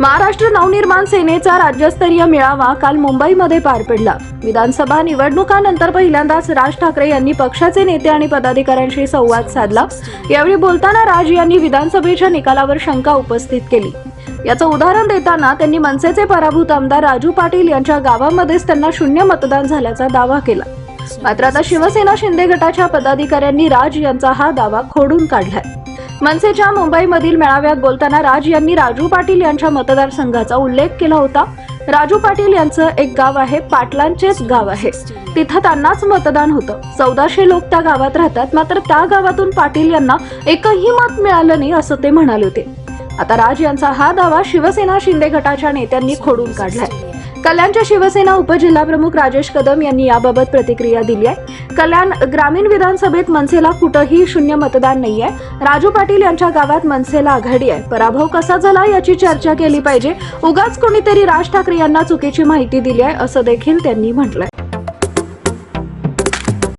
महाराष्ट्र नवनिर्माण सेनेचा राज्यस्तरीय मेळावा काल मुंबईमध्ये पार पडला. विधानसभा निवडणुकानंतर पहिल्यांदाच राज ठाकरे यांनी पक्षाचे नेते आणि पदाधिकाऱ्यांशी संवाद साधला. यावेळी बोलताना राज यांनी विधानसभेच्या निकालावर शंका उपस्थित केली. याचं उदाहरण देताना त्यांनी मनसेचे पराभूत आमदार राजू पाटील यांच्या गावामध्येच त्यांना शून्य मतदान झाल्याचा दावा केला. मात्र आता शिवसेना शिंदे गटाच्या पदाधिकाऱ्यांनी राज यांचा हा दावा खोडून काढलाय. मनसेच्या मुंबईमधील मेळाव्यात बोलताना राज यांनी राजू पाटील यांच्या मतदारसंघाचा उल्लेख केला होता. राजू पाटील यांचं एक गाव आहे पाटलांचेच गाव आहे. तिथं त्यांनाच मतदान होतं. चौदाशे लोक त्या गावात राहतात मात्र त्या गावातून पाटील यांना एकही मत मिळालं नाही असं ते म्हणाले होते. आता राज यांचा हा दावा शिवसेना शिंदे गटाच्या नेत्यांनी खोडून काढलाय. कल्याणच्या शिवसेना उपजिल्हाप्रमुख राजेश कदम यांनी याबाबत प्रतिक्रिया दिली आहे. कल्याण ग्रामीण विधानसभेत मनसेला कुठंही शून्य मतदान नाही आहे. राजू पाटील यांच्या गावात मनसेला आघाडी आहे. पराभव कसा झाला याची चर्चा केली पाहिजे. उगाच कोणीतरी राज ठाकरे यांना चुकीची माहिती दिली आहे असं देखील त्यांनी म्हटलंय.